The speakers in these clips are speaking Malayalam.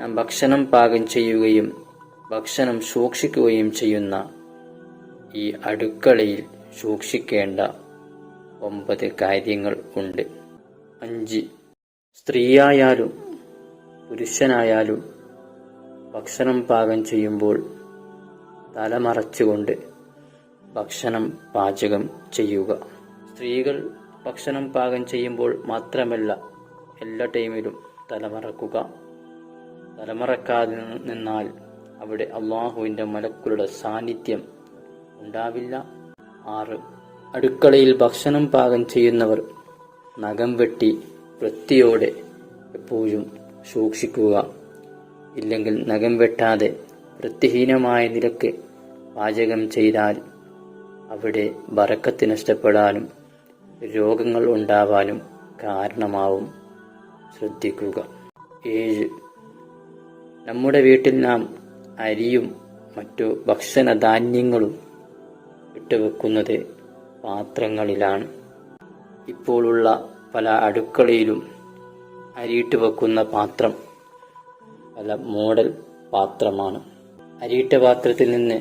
ഭക്ഷണം പാകം ചെയ്യുകയും ഭക്ഷണം സൂക്ഷിക്കുകയും ചെയ്യുന്ന ഈ അടുക്കളയിൽ സൂക്ഷിക്കേണ്ട ഒമ്പത് കാര്യങ്ങൾ ഉണ്ട്. അഞ്ച് സ്ത്രീയായാലും പുരുഷനായാലും ഭക്ഷണം പാകം ചെയ്യുമ്പോൾ തലമറച്ചുകൊണ്ട് ഭക്ഷണം പാചകം ചെയ്യുക. സ്ത്രീകൾ ഭക്ഷണം പാകം ചെയ്യുമ്പോൾ മാത്രമല്ല എല്ലാ ടൈമിലും തലമറക്കുക തലമറക്കാതെ നിന്നാൽ അവിടെ അള്ളാഹുവിന്റെ മലക്കുകളുടെ സാന്നിധ്യം ഉണ്ടാവില്ല. ആറ് അടുക്കളയിൽ ഭക്ഷണം പാകം ചെയ്യുന്നവർ നഖം വെട്ടി വൃത്തിയോടെ എപ്പോഴും സൂക്ഷിക്കുക. ഇല്ലെങ്കിൽ നഖം വെട്ടാതെ വൃത്തിഹീനമായ നിലയ്ക്ക് പാചകം ചെയ്താൽ അവിടെ ബറക്കത്ത് നഷ്ടപ്പെടാനും രോഗങ്ങൾ ഉണ്ടാവാനും കാരണമാവും. ശ്രദ്ധിക്കുക. ഏഴ് നമ്മുടെ വീട്ടിൽ നാം അരിയും മറ്റു ഭക്ഷണധാന്യങ്ങളും ഇട്ടുവെക്കുന്നത് പാത്രങ്ങളിലാണ്. ഇപ്പോഴുള്ള പല അടുക്കളയിലും അരിയിട്ട് വെക്കുന്ന പാത്രം പല മോഡൽ പാത്രമാണ്. അരിയിട്ട പാത്രത്തിൽ നിന്ന്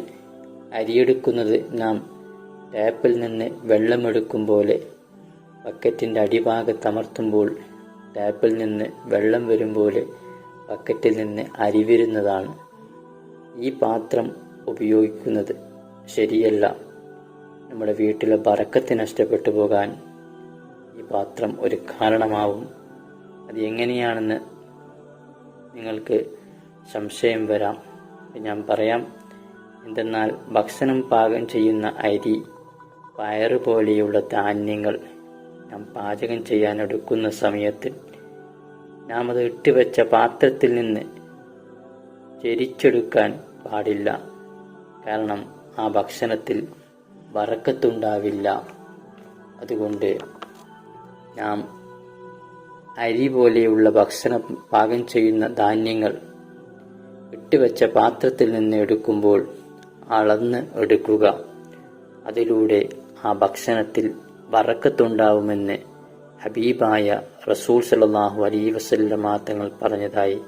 അരിയെടുക്കുന്നത് നാം ടാപ്പിൽ നിന്ന് വെള്ളമെടുക്കും പോലെ ബക്കറ്റിന്റെ അടിഭാഗത്ത് അമർത്തുമ്പോൾ ടാപ്പിൽ നിന്ന് വെള്ളം വരും പോലെ ബക്കറ്റിൽ നിന്ന് അരി വരുന്നതാണ് ഈ പാത്രം ഉപയോഗിക്കുന്നത് ശരിയല്ല. നമ്മുടെ വീട്ടിലെ ബറക്കത്ത് നഷ്ടപ്പെട്ടു പോകാൻ ഈ പാത്രം ഒരു കാരണമാവും. അത് എങ്ങനെയാണെന്ന് നിങ്ങൾക്ക് സംശയം വരാം. ഞാൻ പറയാം എന്തെന്നാൽ ഭക്ഷണം പാകം ചെയ്യുന്ന അരി പയറ് പോലെയുള്ള ധാന്യങ്ങൾ നാം പാചകം ചെയ്യാൻ എടുക്കുന്ന സമയത്ത് നാം അത് ഇട്ടുവെച്ച പാത്രത്തിൽ നിന്ന് ചെരിച്ചെടുക്കാൻ പാടില്ല. കാരണം ആ ഭക്ഷണത്തിൽ വറക്കത്തുണ്ടാവില്ല. അതുകൊണ്ട് നാം അരി പോലെയുള്ള ഭക്ഷണം പാകം ചെയ്യുന്ന ധാന്യങ്ങൾ ഇട്ടുവെച്ച പാത്രത്തിൽ നിന്ന് എടുക്കുമ്പോൾ അളന്ന് എടുക്കുക. അതിലൂടെ ആ ഭക്ഷണത്തിൽ വറക്കത്തുണ്ടാവുമെന്ന് ഹബീബായ റസൂൽ സലാഹു അലൈ വസല്ലമ തങ്ങൾ പറഞ്ഞതായി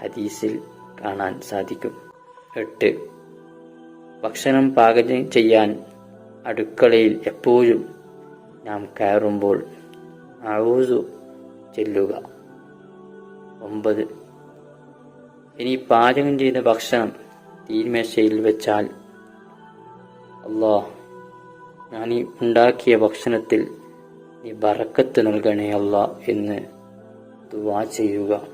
ഹദീസിൽ കാണാൻ സാധിക്കും. എട്ട്. ഭക്ഷണം പാകം ചെയ്യാൻ അടുക്കളയിൽ എപ്പോഴും നാം കയറുമ്പോൾ ആവൂസു ചെല്ലുക. ഒമ്പത്. ഇനി പാചകം ചെയ്ത ഭക്ഷണം തീൻമേശയിൽ വെച്ചാൽ അല്ലാ ഞാൻ ഈ ഉണ്ടാക്കിയ ഭക്ഷണത്തിൽ നീ ബറക്കത്ത് നൽകണേ അല്ല എന്ന് ദുവാ ചെയ്യുക.